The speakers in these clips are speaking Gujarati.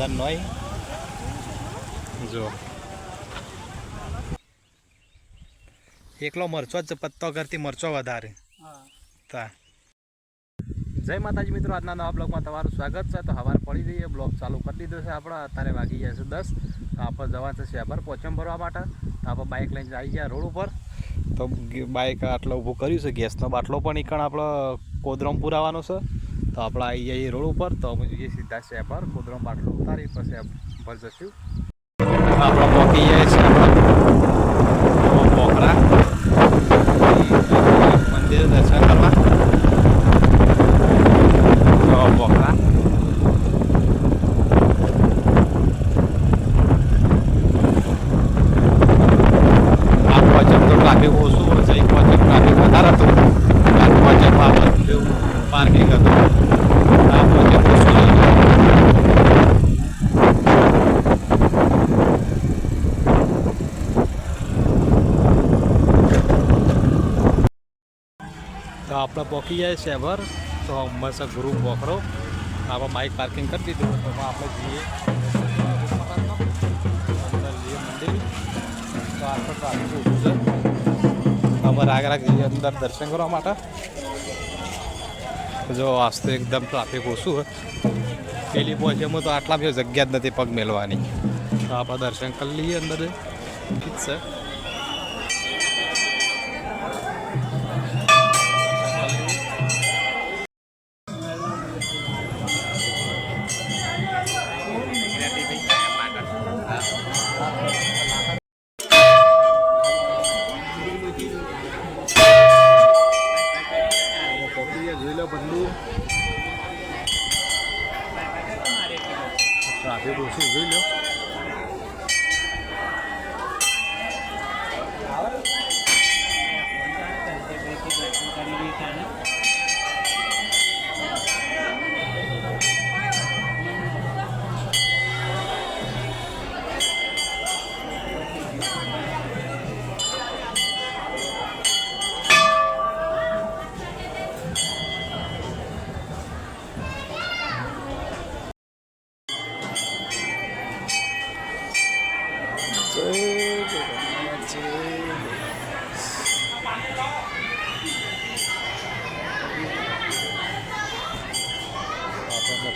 અંદર નહીં જો. એકલો મરચો જ પત્તો કરતી મરચો વધારે. તા. જય માતાજી મિત્રો, આજના નવા બ્લોગમાં તમારું સ્વાગત છે. તો સવારે પડી જઈએ બ્લોગ ચાલુ કરી દીધો છે આપણે. અત્યારે વાગી જાય છે દસ. તો આપણે જવા છે શેબર પોચમ ભરવા માટે. તો આપણે બાઇક લઈને આવી ગયા રોડ ઉપર. તો બાઇક આટલો ઊભું કર્યું છે. ગેસનો બાટલો પણ એકણ આપણો કોદરમ પુરાવાનો છે. તો આપણે આવી જઈએ રોડ ઉપર, તો અમે જઈએ સીધા શેપર કુદરમ બાટલો ઉતારી પછી ભર જશું. આપણે પહોંચી જઈએ આપણે પોખરા. મંદિર દર્શન કરવા તો પોખરા આ પહોંચમ તો ટ્રાફિક ઓછું હોય છે એક પહોંચમ ટ્રાફિક વધારે હતું આ પહોંચમ પાર્કિંગ હતું આ પહોંચમ ઓછું હતું. તો આપણે પહોંચી જાય શેભર તો મસ્ત ગ્રુપ વખરો આપણે બાઇક પાર્કિંગ કરી દીધું. તો આપણે જઈએ. તો આપણે ટ્રાફિક ઊભું છે અમારે આગળ જઈએ અંદર દર્શન કરવા માટે. જો આજ એકદમ ટ્રાફિક ઓછું હોય પેલી પહોંચેમાં તો આટલા બધી જગ્યા જ નથી પગ મેળવાની. તો આપણે દર્શન કરી લઈએ અંદર. ઠીક છે.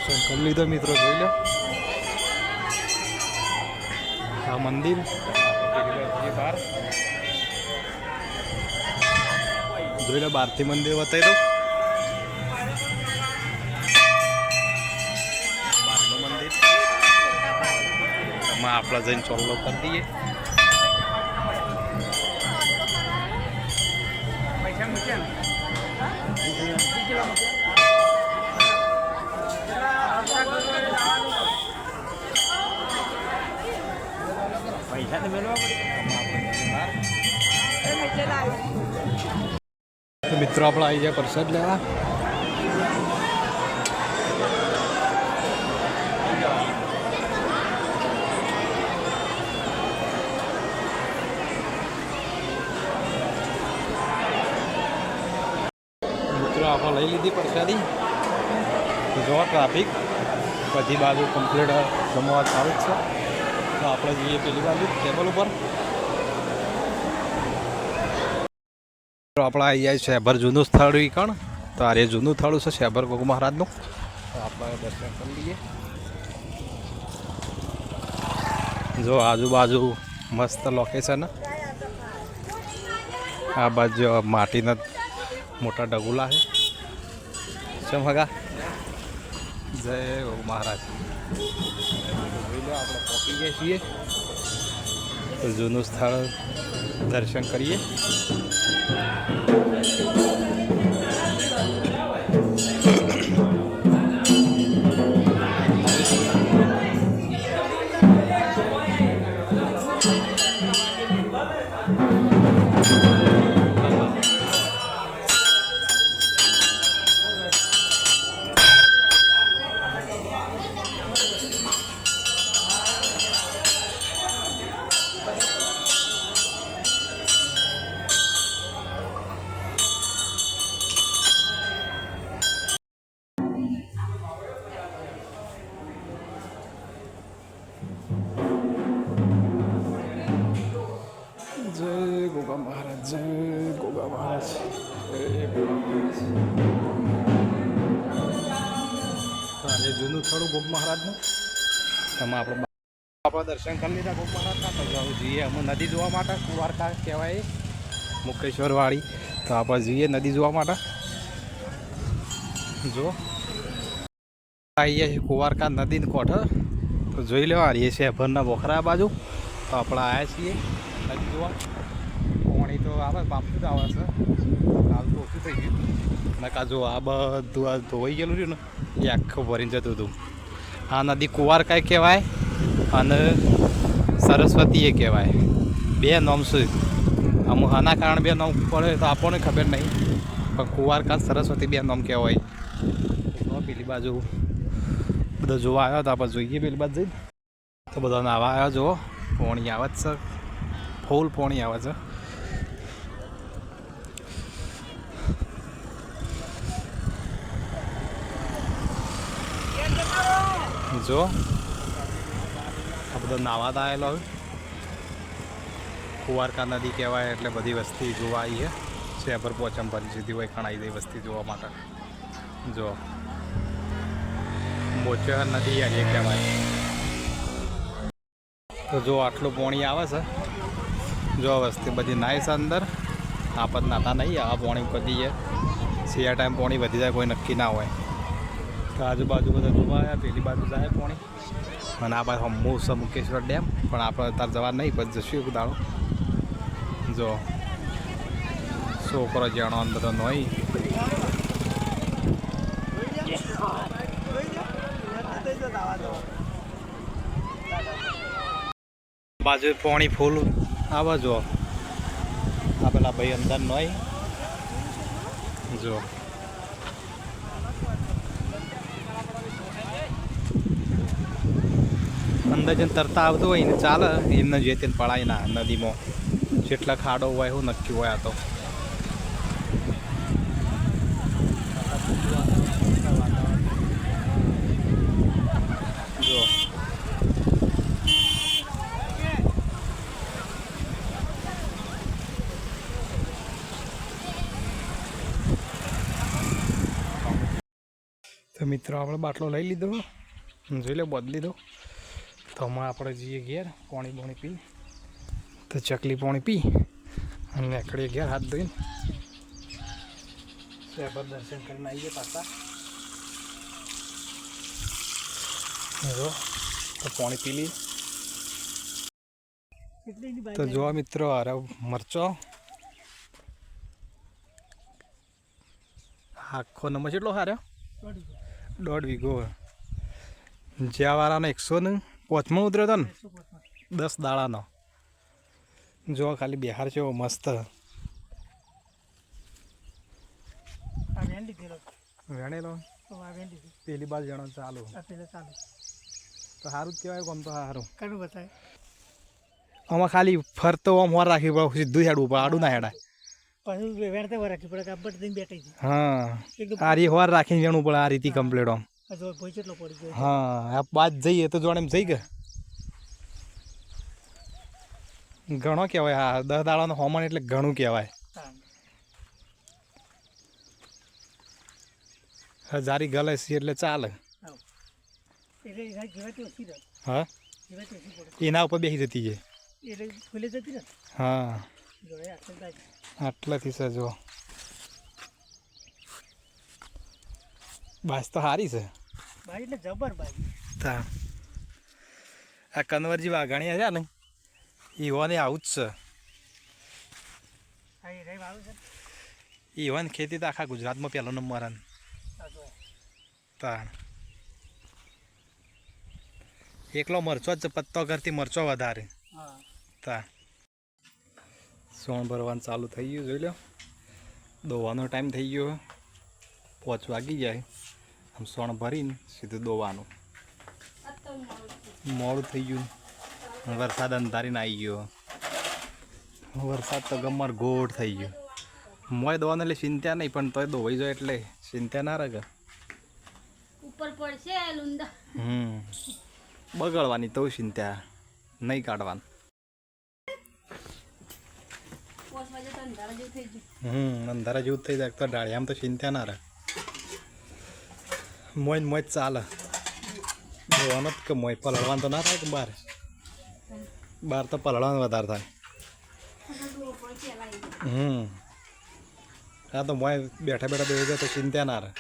દર્શન કરી લીધો મિત્રો જોઈ લો આ મંદિર બહાર જોઈ લો બહારથી મંદિર બતાવી દો બહારનું મંદિર એમાં આપણે જઈને ચોલ્લો કરી દઈએ તો મિત્રો આપણે આવી જાય પરસાદ લેવા. મિત્રો આપણે લઈ લીધી પરસાદી. જો ટ્રાફિક બધી બાજુ કમ્પ્લીટ જમવા ચાલુ જ છે. તો આપણે જઈએ પેલી બાજુ ટેબલ ઉપર. આપણે આવી જાય શેભર જૂનું સ્થળ કણ? તો આ રે જૂનું સ્થળ છે શેભર ગોગુ મહારાજનું. તો આપણે દર્શન કરી લઈએ. જો આજુબાજુ મસ્ત લોકેશન આ બાજુ માટીના મોટા ડગુલા છે. મગા જય ગોગુ મહારાજ. છીએ. તો જૂનું સ્થળ દર્શન કરીએ. મહારાજનું? એમાં આપણે આપણે દર્શન કરી લીધા ગોગ મહારાજના તો જઈએ અમે નદી જોવા માટે કુવારકા કહેવાય. મુકેશ્વરવાળી તો આપણે જઈએ નદી જોવા માટે. જો. આવીએ છીએ કુવારકા નદીને કોઠ. તો જોઈ લેવા આવીએ છીએ ભરના બોખરા બાજુ. તો આપણે આવ્યા છીએ નદી જોવા. પાણી તો આવે બાપું જ આવે છે. કાલ તો ઓછું થઈ ગયું. નકા જો આ બધું આ ધોવાઈ ગયેલું રહ્યું ને એ આખું ભરીને જતું હતું. આ નદી કુવારકાય કહેવાય અને સરસ્વતી એ કહેવાય. બે નામ છે અમુક આના કારણે બે નામ પડે તો આપણને ખબર નહીં, પણ કુવારકા સરસ્વતી બે નામ કહેવાય. પેલી બાજુ બધા જોવા આવ્યા તો આપણે જોઈએ પેલી બાજુ જઈને. તો બધા નાવા આવ્યા, જુઓ, પોણી આવે છે. ફૂલ પોણી આવે છે. જો આ બધો નાવા તો આવેલો હોય. કુવારકા નદી કહેવાય એટલે બધી વસ્તી જોવા આવી છે શહેર પર પોચમ સીધી હોય ખણાઈ દઈ વસ્તી જોવા માટે. જો. મોચર નદી આજે કહેવાય. તો જો આટલું પોણી આવે છે. જો વસ્તી બધી નાય છે અંદર. આપત નાતા નહીં આ પોણી બધી છે શિયા ટાઈમ પોણી વધી જાય, કોઈ નક્કી ના હોય. આજુબાજુ બધા જોવા આવ્યા, પેલી બાજુ જાય પોણી. અને આ બાજુ હમું મુકેશ્વર ડેમ, પણ આપણે તાર જવા નહીં, પછી જશું એક દાડો. જો, છોકરો જાણો અંદર નહીં બાજુ પોણી ફૂલ. આવા જો આ પેલા ભાઈ અંદર નહીં જો. અંદર જઈને તરતા આવતું હોય ને ચાલે. એમને જે તેને પડાય ના નદીમાં જેટલા ખાડો હોય એવું નક્કી હોય આ તો મિત્રો, આપણે બાટલો લઈ લીધો. જોઈ લો, બદલી દો. તો હમણાં આપણે જઈએ ઘેર, પાણી પાણી પી. તો ચકલી પાણી પી અને નીકળીએ ઘેર હાથ ધોઈને. શહેર દર્શન કરીને આવીએ પાછા. જો, તો પાણી પી લઈએ. તો જોવા મિત્રો અરે મરચો. આખો નંબર કેટલો હાર્યો? દોઢ વીઘો. જ્યાં વાળાનો એકસો ને પોચમો ઉતર્યો હતો ને? દસ દાડાનો. જો ખાલી બિહાર છે મસ્ત. વેણેલો? પેલી બાજુ જણો ચાલુ. તો સારું જ કહેવાય આમ તો સારું આમાં ખાલી ફરતો આમ વાર રાખી પડે સીધું હેડવું પડે આડું ના હેડાય. હા. આ રી હોર રાખીને જણું પડે આ રીતે કમ્પ્લીટ આમ. હા આ બાદ જઈએ તો જોડે એમ જઈ ગયા. ઘણો કહેવાય હા દસ દાડાનો હોમણ એટલે ઘણું કહેવાય. હજારી ગલે છે એટલે ચાલે. હા. એના ઉપર બેસી જતી છે. હા. આટલાથી છે બાસ તો સારી છે. જબર ભાઈ તા. આ કનવરજી વાઘાણીયા છે ને ઈવોને આવું જ છે. ઈવન ખેતી તો આખા ગુજરાતમાં પહેલો નંબર તાણ એકલો મરચો જ પત્તો કરતી મરચો વધારે. હા. તા. સોણ ભરવાનું ચાલુ થઈ ગયું જોઈ લો દોવાનો ટાઈમ થઈ ગયો. પાંચ વાગી જાય. આમ સોણ ભરીને સીધું દોવાનું. મોડું થઈ ગયું. વરસાદ અંધારીને આવી ગયો. વરસાદ તો ગમર ગોળ થઈ ગયો. મોય દોવાનું એટલે ચિંતા નહીં પણ તોય દોવાઈ જાય એટલે ચિંતા ના રહે. ઉપર પડશે હમ. બગડવાની તો ચિંતા નહીં કાઢવાની. હમ અંધારા જેવું થઈ જાય તો ડાળિયામાં તો ચિંતા ના રહે. મોજ મોજ ચાલે જોવાનો જ કે મોજ પલળવાનું તો ના થાય કે બહાર બહાર તો પલળવાનું વધારે થાય હમ હા તો મોય બેઠા બેઠા બેસી જાય તો ચિંતા ના રહે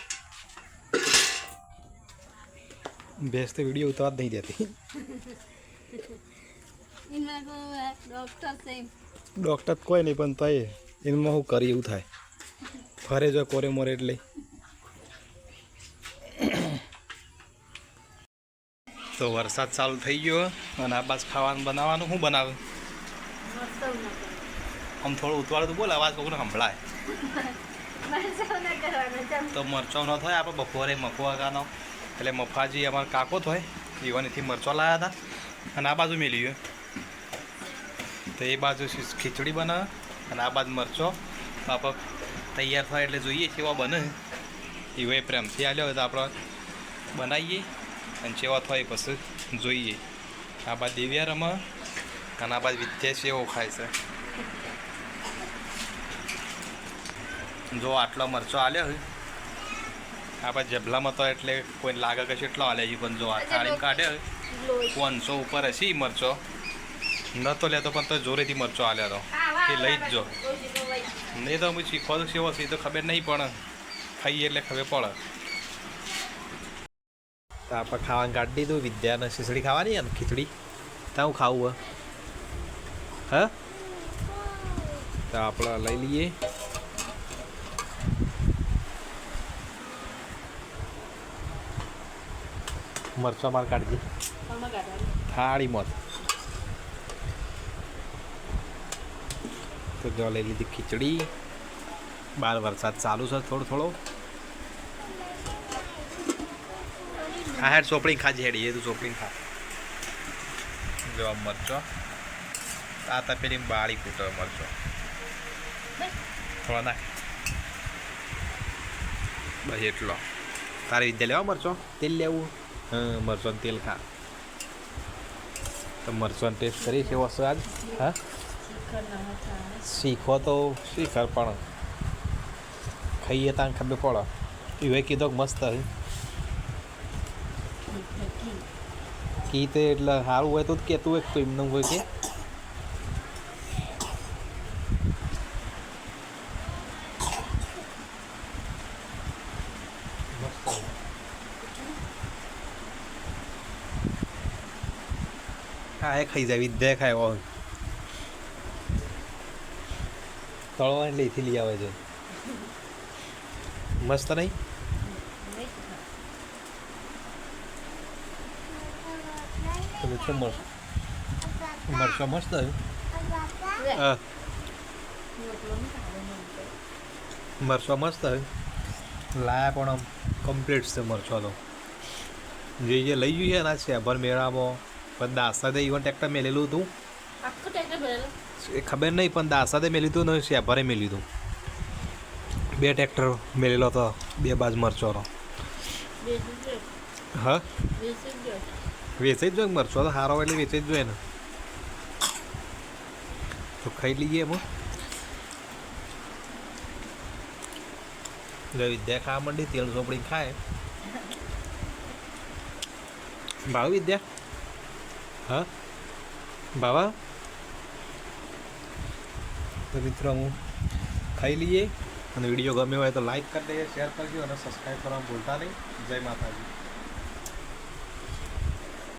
ભેંસ તો વીડિયો ઉતાર નહીં દેતી ડૉક્ટર કોઈ નહીં પણ તોય એમાં હું કરી એવું થાય ફરે જો કોરે મોરે એટલે તો વરસાદ ચાલુ થઈ ગયો અને આ બાજ ખાવાનું બનાવવાનું શું બનાવે? આમ થોડું ઉતવાળું તો બોલ, અવાજ કોકને સંભળાય. તો મરચો ન થાય, આપણે બપોરે મફવા ગાનો એટલે મફાજી અમારા કાકો થાય યુવાનીથી મરચો લાવ્યા હતા. અને આ બાજુ મેલી ગયો. તો એ બાજુ ખીચડી બનાવે અને આ બાજુ મરચો. આપણે તૈયાર થાય એટલે જોઈએ કેવા બને. એવો એ પ્રેમથી આવ્યો હોય તો આપણે બનાવીએ. અને કેવા થાય પછી જોઈએ. આ બાદ દિવ્યા રમે અને આ બાદ વિદ્યા સેવો ખાય છે. જો આટલો મરચો આલ્યો હોય આપણે જબલામાં તો એટલે કોઈ લાગે કે એટલો આલે છે પણ જો આ હોય લોહી પાંચસો ઉપર હશે મરચો. મરચો નતો લેતો પણ તો જોરેથી મરચો આલ્યો તો. એ લઈ જ જો. નહીં તો હું શીખો તો સેવો છે તો ખબર નહીં પણ ખાઈએ એટલે ખબર પડે. તો આપણે ખાવાનું કાઢી દીધું વિદ્યાને ખીચડી ખાવાની એમ ખીચડી. ત્યાં હું ખાવું હ? તો આપણે લઈ લઈએ. મરચા માર કાઢજે. થાળી મત. તો જો લઈ લીધી ખીચડી. બાર વરસાદ ચાલુ છે થોડો થોડો. હા હેડ સોપડી ખાજે હેડી એ તું સોપડી ખા. જો મરચો. આ તા પેલી બાળી કૂટો મરચો. થોડા નાખ. બસ એટલો. તારે વિદ્યા લેવા મરચો? તેલ લેવું? હા મરચો તેલ ખા. તો મરચો ટેસ્ટ કરી કેવો આજ હા? શીખો તો શીખર પણ. ખાઈએ તાન ખબર પડો. એ કીધો મસ્ત હે. કી તે એટલે સારું હોય તો જ કહેતું હોય કોઈ હોય કે. હા, એ ખાઈ જાય, વિદ્યા ખાય હોય તળવાની એથી લઈ આવે છે. મસ્ત નહીં? મર મરચો મસ્ત હે. હા મરચો મસ્ત લાયા પણ આમ કમ્પ્લીટ છે મરચો તો જે જે લઈ ગયું છે ને છે ભર મેળામાં. પણ દાસાદે ઇવન ટ્રેક્ટર મેલેલું હતું. આખું ટ્રેક્ટર ભરેલું? એ ખબર નહીં પણ દાસાદે મેલી હતું નહીં શેભરે મેલી હતું બે ટ્રેક્ટર મેલેલો હતો બે બાજ મરચોનો. હા? વેચાઈ જ જોઈએ મરચો તો સારો એટલે વેચાઈ જ જોઈએ ને. તો ખાઈ લઈએ એમાં જો વિદ્યા ખાવા માંડી, તેલ ચોપડી ખાય. ભાવ વિદ્યા? હા? ભાવા? તો મિત્રો હું ખાઈ લઈએ. અને વીડિયો ગમ્યો હોય તો લાઈક કરી દઈએ શેર કરજો અને સબસ્ક્રાઈબ કરવાનું ભૂલતા નહીં. જય માતાજી.